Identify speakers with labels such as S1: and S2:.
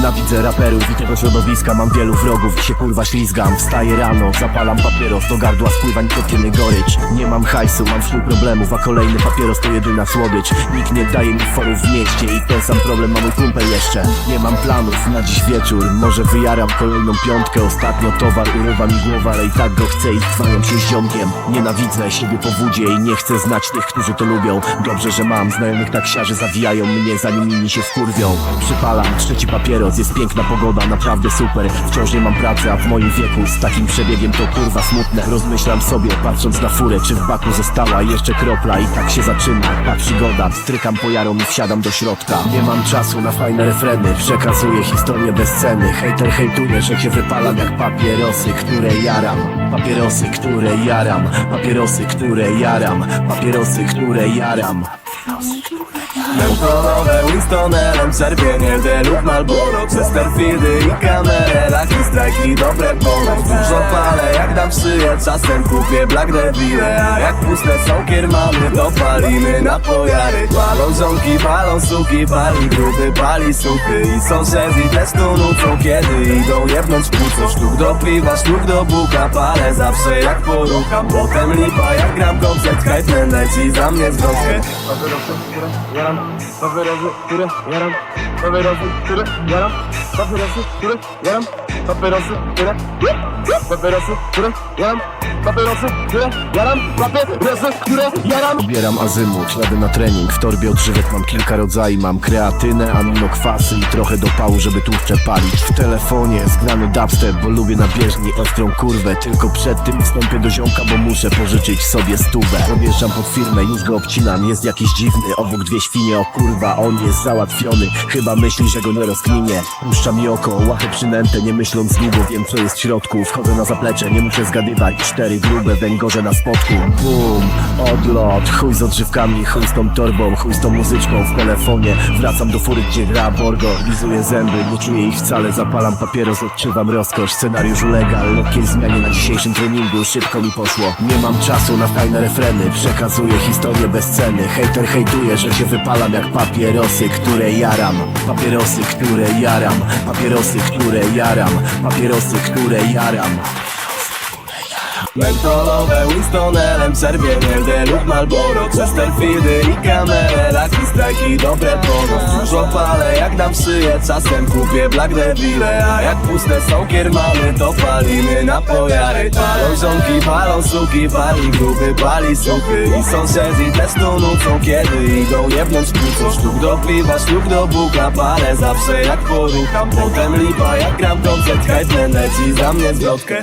S1: Nienawidzę raperów i tego środowiska. Mam wielu wrogów i się kurwa ślizgam. Wstaję rano, zapalam papieros. Do gardła spływa nikotyny gorycz. Nie mam hajsu, mam wśród problemów A kolejny papieros to jedyna słodycz Nikt nie daje mi forów w mieście I ten sam problem ma mój kumpel jeszcze. Nie mam planów na dziś wieczór. Może wyjaram kolejną piątkę. Ostatnio towar urywa mi głowa Ale i tak go chcę i trwają się ziomkiem. Nienawidzę siebie po wódzie I nie chcę znać tych, którzy to lubią. Dobrze, że mam znajomych taksiarzy Zawijają mnie zanim inni się wkurwią. Przypalam trzeci papieros Jest piękna pogoda, naprawdę super. Wciąż nie mam pracy, a w moim wieku Z takim przebiegiem to kurwa smutne. Rozmyślam sobie, patrząc na furę Czy w baku została jeszcze kropla I tak się zaczyna. Ta przygoda Strykam pojarą i wsiadam do środka. Nie mam czasu na fajne refreny Przekazuję historię bez ceny Hejter hejtuje, że się wypalam jak papierosy Które jaram. Papierosy, które jaram. Papierosy, które jaram. Papierosy, które jaram
S2: Mentolowe Winstonerem Czerwienie lub Malboro Chesterfieldy i kamerę. Laki strajki, dobre pomoc Dużo palę jak dam szyję Czasem kupię Black Devile A jak puste są kiermany To palimy na pojary. Palą żonki, palą suki Pali gruby, pali suchy I sąsiedzi też tu nucą Kiedy idą jebnąć płuco. Sztuk do piwa, sztuk do buka Palę zawsze jak porucham Potem lipa jak gram koncert Hype leci za mnie zwrotkę
S3: Papierosy, które jaram, papierosy, które jaram, papierosy, które jaram, papierosy, które jaram, papierosy, które papierosy, które jaram, papierosy, które jaram, papierosy, które jaram.
S1: Pobieram azymut, jadę na trening. W torbie odżywek mam kilka rodzajów. Mam kreatynę, aminokwasy i trochę dopału, żeby tłuszcze palić W telefonie zgrany dubstep, bo lubię na bieżni ostrą kurwę. Tylko przed tym wstąpię do ziomka, bo muszę pożyczyć sobie stówę. Podjeżdżam pod firmę, już go obcinam. Jest jakiś dziwny, obok dwie świnie, o kurwa On jest załatwiony, chyba myśli, że go nie rozkminie. Puszcza mi oko, łachę przynętę. Nie myśląc długo, wiem co jest w środku. Wchodzę na zaplecze, nie muszę zgadywać. Cztery grube węgorze na spodku Bum, odlot, chuj z odżywkami Chuj z tą torbą, chuj z tą muzyczką w telefonie. Wracam do fury, gdzie gra Borgo. Lizuję zęby, nie czuję ich wcale. Zapalam papieros, odczuwam rozkosz. Scenariusz ulega lekkiej zmianie na dzisiejszym treningu. Szybko mi poszło, nie mam czasu na fajne refreny. Przekazuję historię bez ceny. Hejter hejtuje, że się wypalam jak papierosy, które jaram. Papierosy, które jaram. Papierosy, które jaram Papierosy, które jaram
S2: Mentolowe Winstonerem Czerwienie lub Malboro Chesterfieldy i kamerę Laki strajki, dobre pomoc Dużo palę jak dam szyję Czasem kupię Black Devile A jak puste są kiermany To palimy na pojary Palą żonki, palą suki Pali gruby, pali suchy. I sąsiedzi też tu nucą Kiedy idą jebnąć płuco Sztuk do piwa, sztuk do buka Palę zawsze jak porucham. Potem lipa jak gram koncert Hype leci za mnie zwrotkę